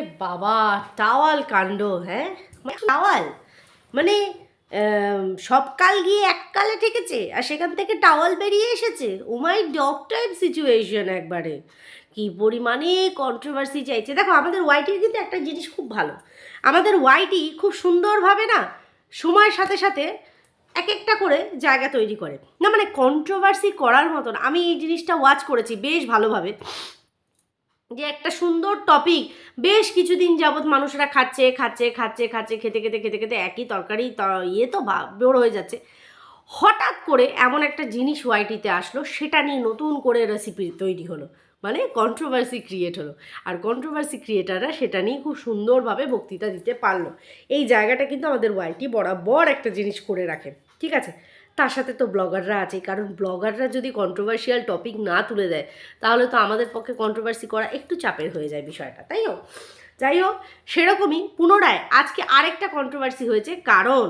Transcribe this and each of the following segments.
বাবা টাওয়াল কাণ্ড হ্যাঁ টাওয়াল মানে আম, সব কাল গিয়ে এক কালে ঠেকেছে আর সেখান থেকে টাওয়াল বেরিয়ে এসেছে। উমাই ডগ টাইপ সিচুয়েশন একবারে। কি পরিমাণে কন্ট্রোভার্সি চাইছে। দেখো আমাদের ওয়াইটির কিন্তু একটা জিনিস খুব ভালো। আমাদের ওয়াইটি খুব সুন্দরভাবে না সময়ের সাথে সাথে এক একটা করে জায়গা তৈরি করে। না মানে কন্ট্রোভার্সি করার মতন আমি এই জিনিসটা ওয়াচ করেছি বেশ ভালোভাবে। যে একটা সুন্দর টপিক বেশ কিছুদিন যাবৎ মানুষরা খাচ্ছে খাচ্ছে খাচ্ছে খাচ্ছে, খেতে খেতে খেতে খেতে একই তরকারি ইয়ে তো বা- বের হয়ে যাচ্ছে। হঠাৎ করে এমন একটা জিনিস ওয়াইটিতে আসলো, সেটা নিয়ে নতুন করে রেসিপি তৈরি হলো মানে কন্ট্রোভার্সি ক্রিয়েট হলো। আর কন্ট্রোভার্সি ক্রিয়েটাররা সেটা নিয়ে খুব সুন্দরভাবে বক্তৃতা দিতে পারল। এই জায়গাটা কিন্তু আমাদের ওয়াইটি বরাবর একটা জিনিস করে রাখে, ঠিক আছে? তার সাথে তো ব্লগাররা আছে কারণ ব্লগাররা যদি কন্ট্রোভার্সিয়াল টপিক না তুলে দেয় তাহলে তো আমাদের পক্ষে কন্ট্রোভার্সি করা একটু চাপের হয়ে যায় বিষয়টা তাই হোক যাই হোক সেরকমই পুনরায় আজকে আরেকটা কন্ট্রোভার্সি হয়েছে কারণ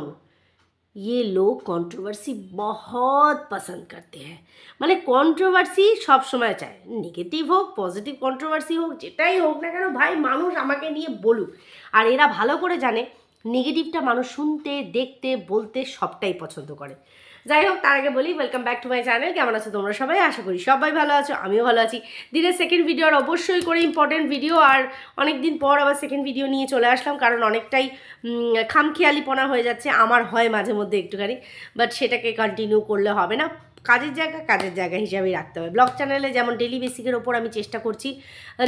ये लोग कंट्रोवर्सी बहुत पसंद करते हैं মানে কন্ট্রোভার্সি সব সময় চায় নেগেটিভ হোক পজিটিভ কন্ট্রোভার্সি হোক যেটাই হোক না কেন ভাই মানুষ আমাকে নিয়ে বলুক আর এরা ভালো করে জানে নেগেটিভটা মানুষ শুনতে দেখতে বলতে সবটাই পছন্দ করে যাই হোক, তার আগে বলি welcome back to my channel কেমন আছো তোমরা সবাই? আশা করি সবাই ভালো আছো, আমিও ভালো আছি। দিনের সেকেন্ড ভিডিও আর অবশ্যই করে ইম্পর্টেন্ট ভিডিও আর অনেক দিন পর আবার সেকেন্ড ভিডিও নিয়ে চলে আসলাম, কারণ অনেকটাই খামখেয়ালিপনা হয়ে যাচ্ছে, আমার হয় মাঝে মধ্যে একটুখানি। বাট সেটাকে কন্টিনিউ করলে হবে না। কাজের জায়গা কাজের জায়গা হিসাবেই রাখতে হবে। ব্লগ চ্যানেলে যেমন ডেলি বেসিকের ওপর আমি চেষ্টা করছি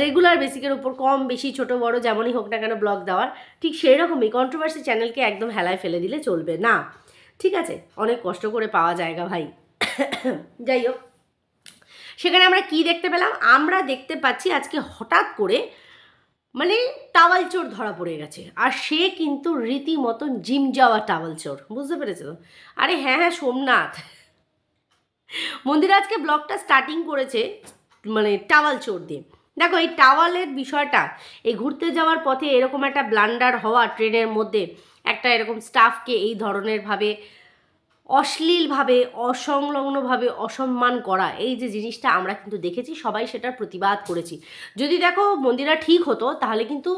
রেগুলার বেসিকের ওপর, কম বেশি, ছোট, বড়, যেমনই হোক না কেন ব্লগ দেওয়ার, ঠিক সেই রকমই কন্ট্রোভার্সি চ্যানেলকে একদম হেলায় ফেলে দিলে চলবে না। ঠিক আছে? অনেক কষ্ট করে পাওয়া জায়গা ভাই। যাই হোক, সেখানে আমরা কি দেখতে পেলাম? আমরা দেখতে পাচ্ছি আজকে হঠাৎ করে মানে টাওয়াল চোর ধরা পড়ে গেছে। আর সে কিন্তু রীতিমতন জিম যাওয়া টাওয়াল চোর, বুঝতে পেরেছ? আরে হ্যাঁ হ্যাঁ সোমনাথ। মন্দির আজকে ব্লগটা স্টার্টিং করেছে মানে টাওয়াল চোর দিয়ে। দেখো, এই টাওয়ালের বিষয়টা, এই ঘুরতে যাওয়ার পথে এরকম একটা ব্লান্ডার হওয়া ট্রেনের মধ্যে একটা এরকম স্টাফকে এই ধরনের ভাবে অশ্লীলভাবে, অসংলগ্নভাবে অসম্মান করা, এই যে জিনিসটা আমরা কিন্তু দেখেছি, সবাই সেটার প্রতিবাদ করেছি। যদি দেখো মন্দিরা ঠিক হতো, তাহলে কিন্তু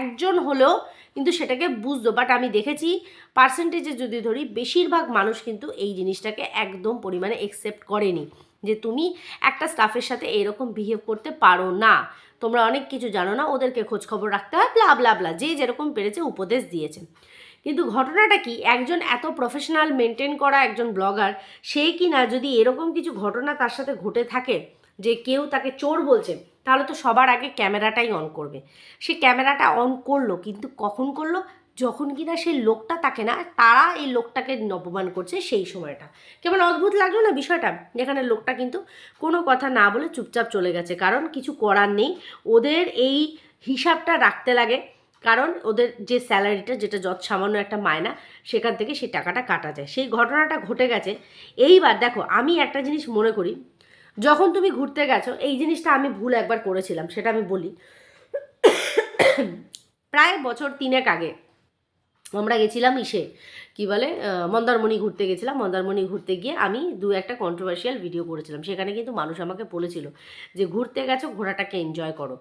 একজন হলেও কিন্তু সেটাকে বুঝতো। বাট আমি দেখেছি পার্সেন্টেজে যদি ধরি, বেশিরভাগ মানুষ কিন্তু এই জিনিসটাকে একদম পরিমাণে একসেপ্ট করেনি। যে তুমি একটা স্টাফের সাথে এরকম বিহেভ করতে পারো না। তোমরা অনেক কিছু জানো না, ওদেরকে খোঁজখবর রাখতে হয় ব্লা ব্লা ব্লা যে যেরকম পেরেছে উপদেশ দিয়েছে। কিন্তু ঘটনাটা কি, একজন এত প্রফেশনাল মেনটেন করা একজন ব্লগার সেই কি না যদি এরকম কিছু ঘটনা তার সাথে ঘটে থাকে, যে কেউ তাকে চোর বলছে, তাহলে তো সবার আগে ক্যামেরাটাই অন করবে। সে ক্যামেরাটা অন করল, কিন্তু কখন করল? যখন কিনা সেই লোকটা তাকে না, তারা এই লোকটাকে অপমান করছে সেই সময়টা। কেমন অদ্ভুত লাগল না বিষয়টা? যেখানে লোকটা কিন্তু কোনো কথা না বলে চুপচাপ চলে গেছে। কারণ কিছু করার নেই। ওদের এই হিসাবটা রাখতে লাগে। কারণ ওদের যে স্যালারিটা, যেটা যত সামান্য একটা মায়না সেখান থেকে সেই টাকাটা কাটা যায়। সেই ঘটনাটা ঘটে গেছে। এইবার দেখো, আমি একটা জিনিস মনে করি। যখন তুমি ঘুরতে গেছো, এই জিনিসটা আমি ভুল একবার করেছিলাম, সেটা আমি বলি। প্রায় বছর তিনেক আগে আমরা গেছিলাম ইসে, কি বলে মন্দারমণি ঘুরতে গেছিলাম। মন্দারমণি ঘুরতে গিয়ে আমি দু একটা কন্ট্রোভার্সিয়াল ভিডিও করেছিলাম। সেখানে কিন্তু মানুষ আমাকে বলেছিল যে, ঘুরতে গেছো, ঘোড়াটাকে এনজয় করো।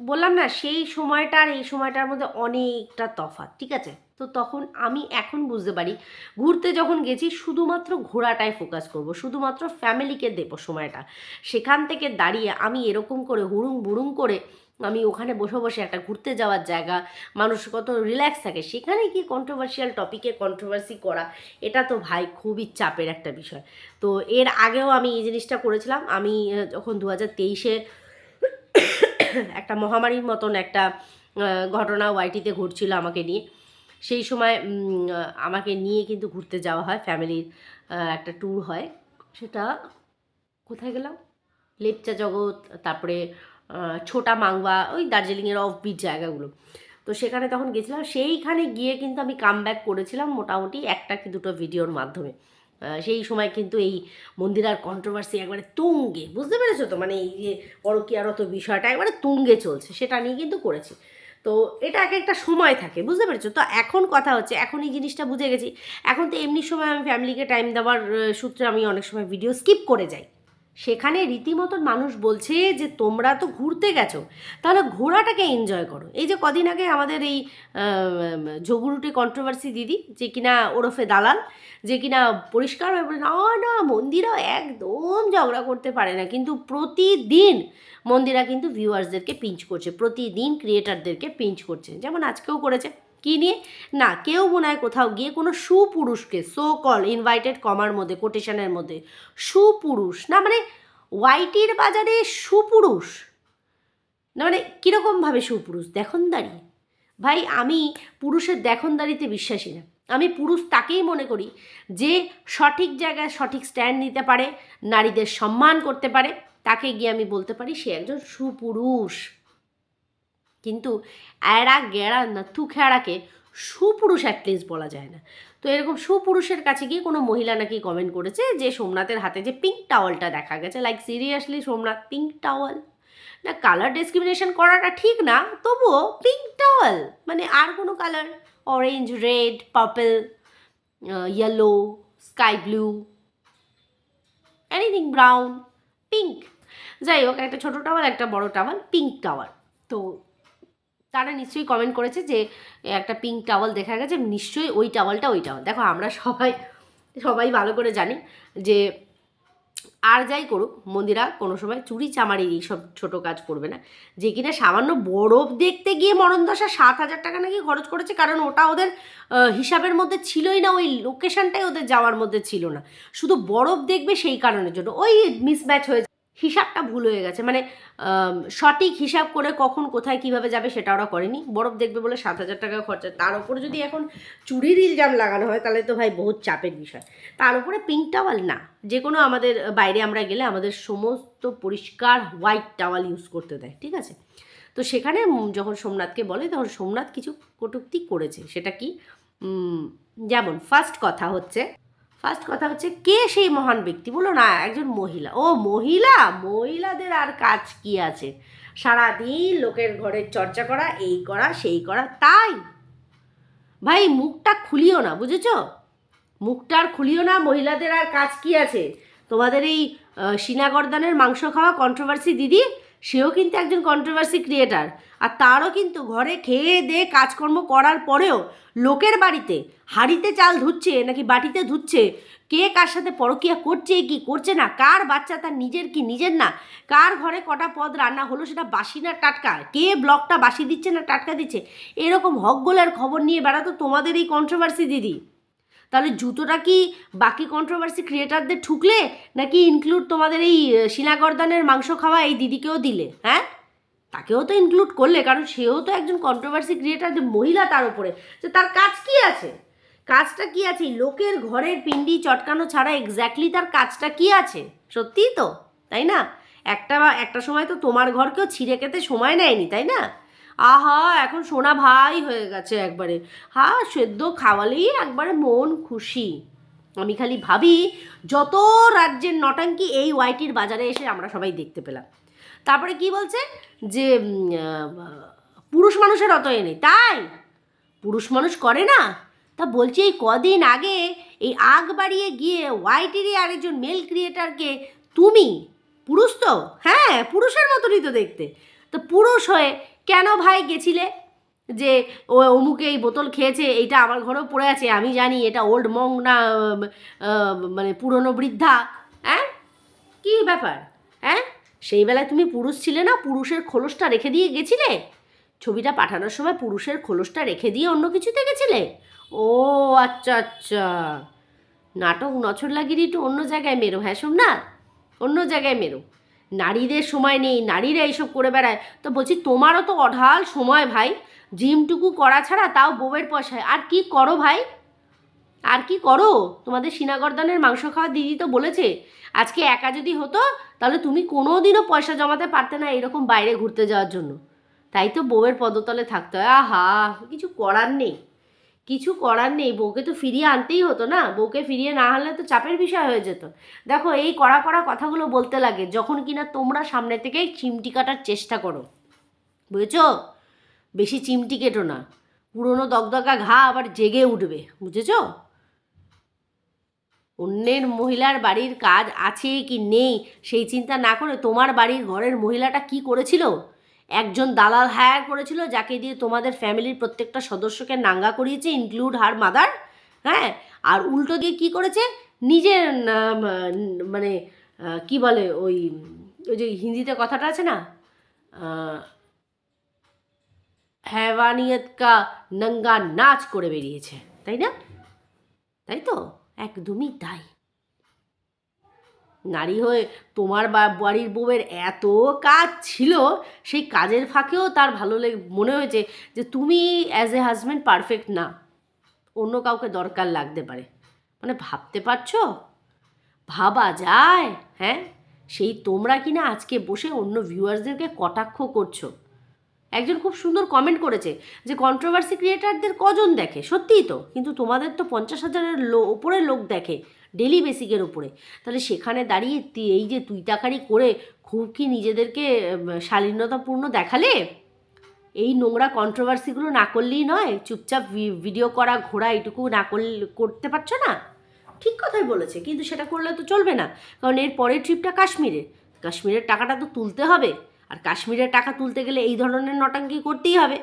বললাম, না, সেই সময়টা আর এই সময়টার মধ্যে অনেকটা তফাৎ, ঠিক আছে? তো তখন আমি এখন বুঝতে পারি, ঘুরতে যখন গেছি, শুধুমাত্র ঘোড়াটায় ফোকাস করব, শুধুমাত্র ফ্যামিলিকে দেবো সময়টা। সেখান থেকে দাঁড়িয়ে আমি এরকম করে হুড়ুং বুড়ুং করে আমি ওখানে বসে বসে একটা ঘুরতে যাওয়ার জায়গা, মানুষ কত রিল্যাক্স থাকে। সেখানে কি কন্ট্রোভার্সিয়াল টপিকে কন্ট্রোভার্সি করা, এটা তো ভাই খুবই চাপের একটা বিষয়। তো এর আগেও আমি এই জিনিসটা করেছিলাম। আমি যখন দু হাজার তেইশে একটা মহামারীর মতন একটা ঘটনা ওয়াইটিতে ঘটছিল আমাকে নিয়ে, সেই সময় আমাকে নিয়ে কিন্তু ঘুরতে যাওয়া হয়, ফ্যামিলির একটা ট্যুর হয়। সেটা কোথায় গেলাম? লেপচা জগৎ, তারপরে ছোটা মাংবা ওই দার্জিলিংয়ের অফ বিট জায়গাগুলো। তো সেখানে তখন গেছিলাম, সেইখানে গিয়ে কিন্তু আমি কাম ব্যাক করেছিলাম মোটামুটি একটা কি দুটো ভিডিওর মাধ্যমে। সেই সময় কিন্তু এই মন্দিরার কন্ট্রোভার্সি একবারে তুঙ্গে, বুঝতে পেরেছ তো? মানে এই যে পরকীয়ারত বিষয়টা একবারে তুঙ্গে চলছে, সেটা নিয়ে কিন্তু করেছি। তো এটা এক একটা সময় থাকে, বুঝতে পেরেছ? তো এখন কথা হচ্ছে, এখন এই জিনিসটা বুঝে গেছি। এখন তো এমনি সময় আমি ফ্যামিলিকে টাইম দেওয়ার সূত্রে আমি অনেক সময় ভিডিও স্কিপ করে যাই। সেখানে রীতিমতন মানুষ বলছে যে, তোমরা তো ঘুরতে গেছো, তাহলে ঘোরাটাকে এনজয় করো। এই যে কদিন আগে আমাদের এই ঝগুরুটি কন্ট্রোভার্সি দিদি, যে কিনা ওরফে দালাল, যে কিনা পরিষ্কারভাবে বলে, না না মন্দিরা একদম ঝগড়া করতে পারে না। কিন্তু প্রতিদিন মন্দিরা কিন্তু ভিউয়ার্সদেরকে পিঞ্চ করছে, প্রতিদিন ক্রিয়েটারদেরকে পিঞ্চ করছে। যেমন আজকেও করেছে। কী নিয়ে? না, কেউ মনে হয় কোথাও গিয়ে কোনো সুপুরুষকে সো কল ইনভাইটেড কমার মধ্যে কোটেশনের মধ্যে, সুপুরুষ, না মানে ওয়াইটির বাজারে সুপুরুষ, না মানে কীরকমভাবে সুপুরুষ? দেখনদারি। ভাই, আমি পুরুষের দেখনদারিতে বিশ্বাসী না। আমি পুরুষ তাকেই মনে করি যে সঠিক জায়গায় সঠিক স্ট্যান্ড নিতে পারে, নারীদের সম্মান করতে পারে, তাকে গিয়ে আমি বলতে পারি সে একজন সুপুরুষ। কিন্তু অ্যাড়া গেড়া নাথু খেড়াকে সুপুরুষ অ্যাটলিস্ট বলা যায় না। তো এরকম সুপুরুষের কাছে গিয়ে কোনো মহিলা নাকি কমেন্ট করেছে যে সোমনাথের হাতে যে পিঙ্ক টাওয়ালটা দেখা গেছে like seriously Somnath pink towel না কালার ডিসক্রিমিনেশন করাটা ঠিক না, তবুও পিঙ্ক টাওয়াল মানে আর কোনো colour orange red purple yellow sky blue anything brown pink যাই হোক, একটা ছোটো টাওয়াল একটা বড় টাওয়াল পিঙ্ক টাওয়াল তো তারা নিশ্চয়ই কমেন্ট করেছে যে, একটা পিঙ্ক টাওয়াল দেখা গেছে, নিশ্চয়ই ওই টাওয়ালটা ওই টাওয়াল দেখো, আমরা সবাই সবাই ভালো করে জানি যে, আর যাই করুক, মন্দিরা কোনো সময় চুরি চামারি এইসব ছোটো কাজ করবে না। যে কিনা সামান্য বরফ দেখতে গিয়ে মরণদশা সাত হাজার টাকা নাকি খরচ করেছে, কারণ ওটা ওদের হিসাবের মধ্যে ছিলই না, ওই লোকেশনটাই ওদের যাওয়ার মধ্যে ছিল না। শুধু বরফ দেখবে সেই কারণের জন্য। ওই মিসম্যাচ হয়ে হিসাবটা ভুল হয়ে গেছে। মানে সঠিক হিসাব করে কখন কোথায় কীভাবে যাবে সেটা ওরা করেনি। বরফ দেখবে বলে সাত হাজার টাকা খরচা। তার উপরে যদি এখন চুরির ইলজাম লাগানো হয়, তাহলে তো ভাই বহুত চাপের বিষয়। তার উপরে পিঙ্ক টাওয়াল না। যে কোনো আমাদের বাইরে আমরা গেলে আমাদের সমস্ত পরিষ্কার হোয়াইট টাওয়াল ইউজ করতে দেয়, ঠিক আছে? তো সেখানে যখন সোমনাথকে বলে, তখন সোমনাথ কিছু কটূক্তি করেছে। সেটা কি? যেমন ফার্স্ট কথা হচ্ছে ফার্স্ট কথা হচ্ছে, কে সেই মহান ব্যক্তি? বলো না, একজন মহিলা। ও মহিলা? মহিলাদের আর কাজ কি আছে? সারাদিন লোকের ঘরের চর্চা করা, এই করা, সেই করা, তাই? ভাই, মুখটা খুলিও না, বুঝেছ? মুখটা আর খুলিও না, মহিলাদের আর কাজ কি আছে? তোমাদের এই সিনাগর্দানের মাংস খাওয়া কন্ট্রোভার্সি দিদি, সেও কিন্তু একজন কন্ট্রোভার্সি ক্রিয়েটার আর তারও কিন্তু ঘরে খেয়ে দিয়ে কাজকর্ম করার পরেও লোকের বাড়িতে হাঁড়িতে চাল ধুচ্ছে, নাকি বাটিতে ধুচ্ছে, কে কার সাথে পরকিয়া করছে, কি করছে না, কার বাচ্চা তার নিজের কি নিজের না, কার ঘরে কটা পদ রান্না হলো সেটা বাসি না টাটকা, কে ব্লকটা বাসি দিচ্ছে না টাটকা দিচ্ছে, এরকম হকগোলের খবর নিয়ে বেড়াতো তোমাদের এই কন্ট্রোভার্সি দিদি। তাহলে জুতোটা কি বাকি কন্ট্রোভার্সি ক্রিয়েটারদের ঠুকলে, নাকি ইনক্লুড তোমাদের এই শিলাগর্দানের মাংস খাওয়া এই দিদিকেও দিলে হ্যাঁ? তাকেও তো ইনক্লুড করলে, কারণ সেও তো একজন কন্ট্রোভার্সি ক্রিয়েটার যে মহিলা তার উপরে। যে তার কাজ কি আছে? কাজটা কি আছে? লোকের ঘরের পিন্ডি চটকানো ছাড়া এক্স্যাক্টলি তার কাজটা কি আছে? সত্যিই তো, তাই না? একটা বা, একটা সময় তো তোমার ঘরকেও ছিঁড়ে খেতে সময় নেয়নি, তাই না? আহা, এখন সোনা ভাই হয়ে গেছে একবারে। হা, সেদ্ধ খাওয়ালেই একবারে মন খুশি। আমি খালি ভাবি, যত রাজ্যের নটাঙ্কি এই ওয়াইটির বাজারে এসে আমরা সবাই দেখতে পেলাম। তারপরে কি বলছে? যে পুরুষ মানুষের অত এ নেই। তাই? পুরুষ মানুষ করে না? তা বলছি এই কদিন আগে এই আগ বাড়িয়ে গিয়ে ওয়াইটিরই আরেকজন মেল ক্রিয়েটারকে তুমি, পুরুষ তো? হ্যাঁ পুরুষের মতনই তো দেখতে। তো পুরুষ হয়ে কেন ভাই গেছিলে? যে, ও অমুকে এই বোতল খেয়েছে, এইটা আমার ঘরেও পড়ে আছে, আমি জানি এটা ওল্ড মং না মানে পুরনো বৃদ্ধা। হ্যাঁ? কী ব্যাপার? হ্যাঁ? সেই বেলায় তুমি পুরুষ ছিলে না, পুরুষের খোলসটা রেখে দিয়ে গেছিলে? ছবিটা পাঠানোর সময় পুরুষের খোলসটা রেখে দিয়ে অন্য কিছুতে গেছিলে? ও আচ্ছা আচ্ছা। নাটক নছর লাগিয়ে একটু অন্য জায়গায় মেরো হ্যাঁ না অন্য জায়গায় মেরো। নারীদের সময় নেই, নারীরা এইসব করে বেড়ায়। তো বলছি, তোমারও তো অঢাল সময় ভাই। জিমটুকু করা ছাড়া তাও বউয়ের পয়সায়। আর কি করো ভাই? আর কি করো? তোমাদের সিনাগর্দানের মাংস খাওয়া দিদি তো বলেছে, আজকে একা যদি হতো, তাহলে তুমি কোনো দিনও পয়সা জমাতে পারতে না এরকম বাইরে ঘুরতে যাওয়ার জন্য। তাই তো বউয়ের পদতলে থাকতে হয়। আহা, কিছু করার নেই। কিছু করার নেই। বউকে তো ফিরিয়ে আনতেই হতো না। বউকে ফিরিয়ে না আনলে তো চাপের বিষয় হয়ে যেত। দেখো, এই কড়া কড়া কথাগুলো বলতে লাগে, যখন কিনা তোমরা সামনে থেকেই চিমটি কাটার চেষ্টা করো। বুঝেছ? বেশি চিমটি কেটো না। পুরনো দগদগা ঘা আবার জেগে উঠবে। বুঝেছ? অন্যের মহিলার বাড়ির কাজ আছে কি নেই? সেই চিন্তা না করে তোমার বাড়ির ঘরের মহিলাটা কি করেছিল? একজন দালাল হায়ার করেছিল যাকে দিয়ে তোমাদের ফ্যামিলির প্রত্যেকটা সদস্যকে নাঙ্গা করিয়েছে ইনক্লুড হার মাদার হ্যাঁ? আর উল্টো দিয়ে কি করেছে? নিজের মানে কি বলে ওই ওই যে হিন্দিতে কথাটা আছে না? হ্যাঁ কা নঙ্গা নাচ করে বেরিয়েছে, তাই না? তাই তো? একদমই তাই। নারী হয়ে তোমার বা- বাড়ির বউয়ের এত কাজ ছিল, সেই কাজের ফাঁকেও তার ভালো লেগে মনে হয়েছে যে তুমি অ্যাজ এ হাজব্যান্ড পারফেক্ট না। অন্য কাউকে দরকার লাগতে পারে। মানে ভাবতে পারছ? ভাবা যায় হ্যাঁ? সেই তোমরা কিনা আজকে বসে অন্য ভিউয়ার্সদেরকে কটাক্ষ করছ। একজন খুব সুন্দর কমেন্ট করেছে যে কন্ট্রোভার্সি ক্রিয়েটারদের কজন দেখে? সত্যিই তো। কিন্তু তোমাদের তো পঞ্চাশ হাজারের লো ওপরে লোক দেখে ডেলি বেসিকের উপরে। তাহলে সেখানে দাঁড়িয়ে এই যে তুই টাকারি করে খুব কি নিজেদেরকে শালীনতাপূর্ণ দেখালে? এই নোংরা কন্ট্রোভার্সিগুলো না করলেই নয়। চুপচাপ ভিডিও করা, ঘোরা এটুকু না করলে, করতে পারছ না? ঠিক কথাই বলেছে, কিন্তু সেটা করলে তো চলবে না। কারণ এর পরের ট্রিপটা কাশ্মীরে কাশ্মীরের টাকাটা তো তুলতে হবে। আর কাশ্মীরের টাকা তুলতে গেলে এই ধরনের নটাঙ্কি করতেই হবে।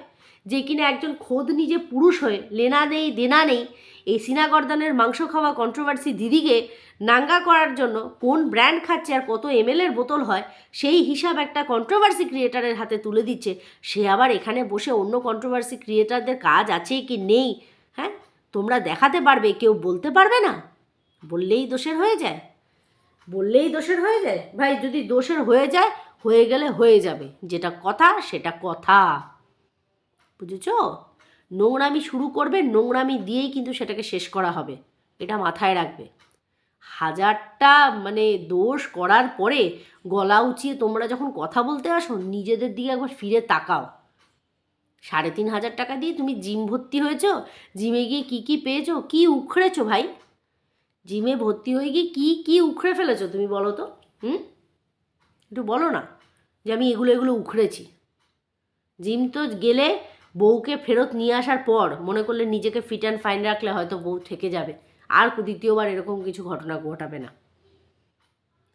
যে কিনা একজন খোদ নিজে পুরুষ হয়ে লেনা নেই দেনা নেই, এই সিনা গর্দানের মাংস খাওয়া কন্ট্রোভার্সি দিদিকে নাঙ্গা করার জন্য কোন ব্র্যান্ড খাচ্ছে আর কত এমএলের বোতল হয়, সেই হিসাব একটা কন্ট্রোভার্সি ক্রিয়েটারের হাতে তুলে দিচ্ছে। সে আবার এখানে বসে অন্য কন্ট্রোভার্সি ক্রিয়েটারদের কাজ আছে কি নেই? হ্যাঁ? তোমরা দেখাতে পারবে, কেউ বলতে পারবে না? বললেই দোষের হয়ে যায়। বললেই দোষের হয়ে যায়। ভাই, যদি দোষের হয়ে যায় হয়ে গেলে হয়ে যাবে। যেটা কথা, সেটা কথা। বুঝেছ? নোংরামি শুরু করবে, নোংরামি দিয়েই কিন্তু সেটাকে শেষ করা হবে। এটা মাথায় রাখবে। হাজারটা মানে দোষ করার পরে গলা উঁচিয়ে তোমরা যখন কথা বলতে আসো, নিজেদের দিকে একবার ফিরে তাকাও। সাড়ে তিন হাজার টাকা দিয়ে তুমি জিম ভর্তি হয়েছো? জিমে গিয়ে কী কী পেয়েছ? কী উখড়েছো ভাই? জিমে ভর্তি হয়ে গিয়ে কী কী উখড়ে ফেলেছো তুমি বলো তো? হুম? একটু বলো না যে আমি এগুলো এগুলো উখড়েছি। জিম তো গেলে বউকে ফেরত নিয়ে আসার পর মনে করলে নিজেকে ফিট অ্যান্ড ফাইন রাখলে হয়তো বউ থেকে যাবে। আর দ্বিতীয়বার এরকম কিছু ঘটনা ঘটাবে না।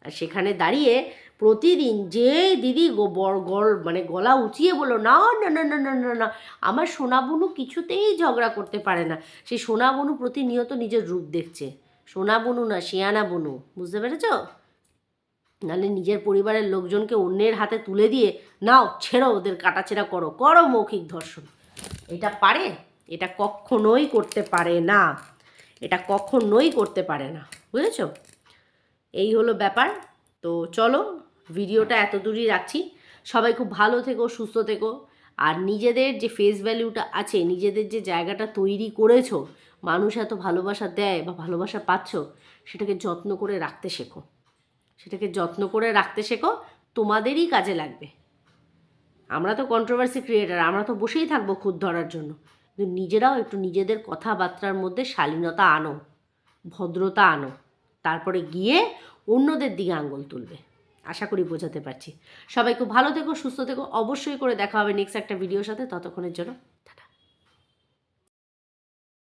আর সেখানে দাঁড়িয়ে প্রতিদিন যে দিদি গল মানে গলা উঁচিয়ে বলল, না না না না না না না, আমার সোনা বনু কিছুতেই ঝগড়া করতে পারে না। সেই সোনা বনু প্রতিনিয়ত নিজের রূপ দেখছে। সোনা বনু না শিয়ানা বনু বুঝতে পেরেছ? নাহলে নিজের পরিবারের লোকজনকে অন্যের হাতে তুলে দিয়ে, নাও, ছেড়ো ওদের কাটাছেড়া করো করো মৌখিক ধর্ষণ। এটা পারে, এটা কখনোই করতে পারে না। এটা কখনোই করতে পারে না, বুঝেছ? এই হলো ব্যাপার। তো চলো, ভিডিওটা এত দূরই রাখছি। সবাই খুব ভালো থেকো, সুস্থ থেকো। আর নিজেদের যে ফেস ভ্যালিউটা আছে, নিজেদের যে জায়গাটা তৈরি করেছ, মানুষ এত ভালোবাসা দেয় বা ভালোবাসা পাচ্ছ, সেটাকে যত্ন করে রাখতে শেখো। সেটাকে যত্ন করে রাখতে শেখো, তোমাদেরই কাজে লাগবে। আমরা তো কন্ট্রোভার্সি ক্রিয়েটার আমরা তো বসেই থাকব খুদ ধরার জন্য। কিন্তু নিজেরাও একটু নিজেদের কথাবার্তার মধ্যে শালীনতা আনো, ভদ্রতা আনো, তারপরে গিয়ে অন্যদের দিকে আঙ্গুল তুলবে। আশা করি বোঝাতে পারছি। সবাই খুব ভালো থেকো, সুস্থ থেকো, অবশ্যই করে দেখা হবে নেক্সট একটা ভিডিওর সাথে, ততক্ষণের জন্য।